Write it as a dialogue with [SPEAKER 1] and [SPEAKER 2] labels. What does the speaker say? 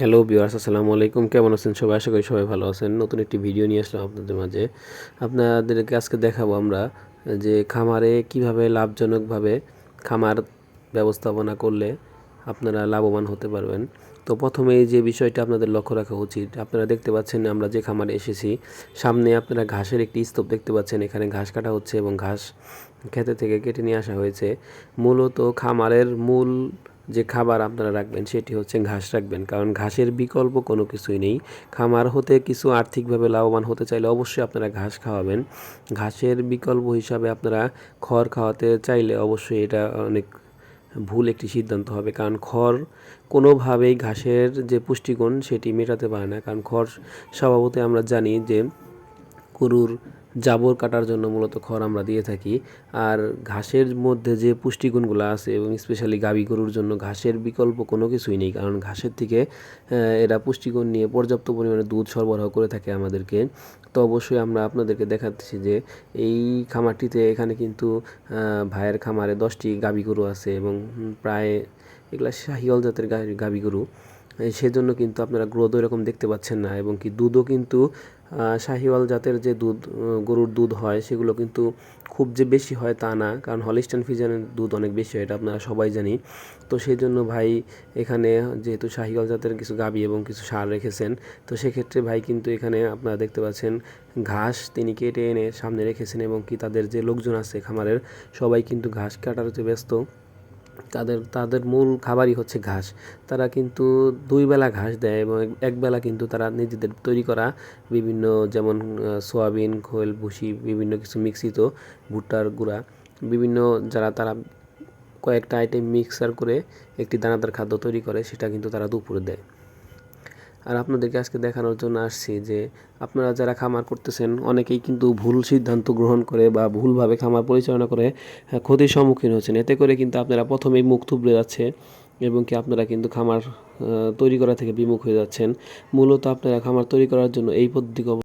[SPEAKER 1] Hello বিওয়ার্স আসসালামু আলাইকুম। কেমন আছেন সবাই? আশা করি সবাই ভালো আছেন। নতুন একটি ভিডিও নিয়ে আসলাম আপনাদের মাঝে। আপনাদেরকে আজকে দেখাবো আমরা যে খামারে কীভাবে লাভজনকভাবে খামার ব্যবস্থাপনা করলে আপনারা লাভবান হতে পারবেন। তো প্রথমে যে বিষয়টা আপনাদের লক্ষ্য রাখা উচিত, আপনারা দেখতে পাচ্ছেন আমরা যে খামারে এসেছি, সামনে আপনারা ঘাসের একটি স্তূপ দেখতে পাচ্ছেন। এখানে ঘাস কাটা হচ্ছে এবং ঘাস খেতে থেকে কেটে নিয়ে আসা হয়েছে। মূলত খামারের মূল যে খাবার আপনারা রাখবেন সেটি হচ্ছে ঘাস রাখবেন। কারণ ঘাসের বিকল্প কোনো কিছুই নেই। খামার হতে কিছু আর্থিকভাবে লাভবান হতে চাইলে অবশ্যই আপনারা ঘাস খাওয়াবেন। ঘাসের বিকল্প হিসাবে আপনারা খড় খাওয়াতে চাইলে অবশ্যই এটা অনেক ভুল একটি সিদ্ধান্ত হবে। কারণ খড় কোনোভাবেই ঘাসের যে পুষ্টিগুণ সেটি মেটাতে পারে না। কারণ খড় স্বভাবতে আমরা জানি যে গরুর জাবর কাটার জন্য মূলত খড় আমরা দিয়ে থাকি। আর ঘাসের মধ্যে যে পুষ্টিগুণগুলো আছে এবং স্পেশালি গাভী গরুর জন্য ঘাসের বিকল্প কোনো কিছুই নেই। কারণ ঘাসের থেকে এরা পুষ্টিগুণ নিয়ে পর্যাপ্ত পরিমাণে দুধ সরবরাহ করে থাকে আমাদেরকে। তো অবশ্যই আমরা আপনাদেরকে দেখাচ্ছি যে এই খামারটিতে এখানে কিন্তু ভাইয়ের খামারে দশটি গাভী গরু আছে এবং প্রায় এগুলা শাহিওয়াল জাতের গাভী গরু। সেজন্য কিন্তু আপনারা গ্রোথ এরকম দেখতে পাচ্ছেন না এবং কি দুধও কিন্তু শাহিওয়াল জাতের যে দুধ গরুর দুধ হয়, সেগুলো কিন্তু খুব যে বেশি হয় তা না, কারণ হলিস্টান ফিজানের দুধ অনেক বেশি হয়, এটা আপনারা সবাই জানি। তো সেই জন্য ভাই এখানে যেহেতু শাহিওয়াল জাতের কিছু গাবি এবং কিছু সার রেখেছেন, তো সেক্ষেত্রে ভাই কিন্তু এখানে আপনারা দেখতে পাচ্ছেন ঘাস তিনি কেটে এনে সামনে রেখেছেন এবং কি তাদের যে লোকজন আছে খামারের, সবাই কিন্তু ঘাস কাটার যে ব্যস্ত। তাদের তাদের মূল খাবারই হচ্ছে ঘাস। তারা কিন্তু দুই বেলা ঘাস দেয় এবং একবেলা কিন্তু তারা নিজেদের তৈরি করা বিভিন্ন যেমন সোয়াবিন, খোল, ভুসি, বিভিন্ন কিছু মিক্সিত ভুট্টার গুঁড়া, বিভিন্ন যারা, তারা কয়েকটা আইটেম মিক্সার করে একটি দানাদার খাদ্য তৈরি করে, সেটা কিন্তু তারা দুপুরে দেয়। আর আপনাদেরকে আজকে দেখানোর জন্য আসছি যে আপনারা যারা খামার করতেছেন, অনেকেই কিন্তু ভুল সিদ্ধান্ত গ্রহণ করে বা ভুলভাবে খামার পরিচালনা করে ক্ষতির সম্মুখীন হচ্ছেন। এতে করে কিন্তু আপনারা প্রথমেই মুখ থুবড়ে যাচ্ছে এবং কি আপনারা কিন্তু খামার তৈরি করা থেকে বিমুখ হয়ে যাচ্ছেন। মূলত আপনারা খামার তৈরি করার জন্য এই পদ্ধতি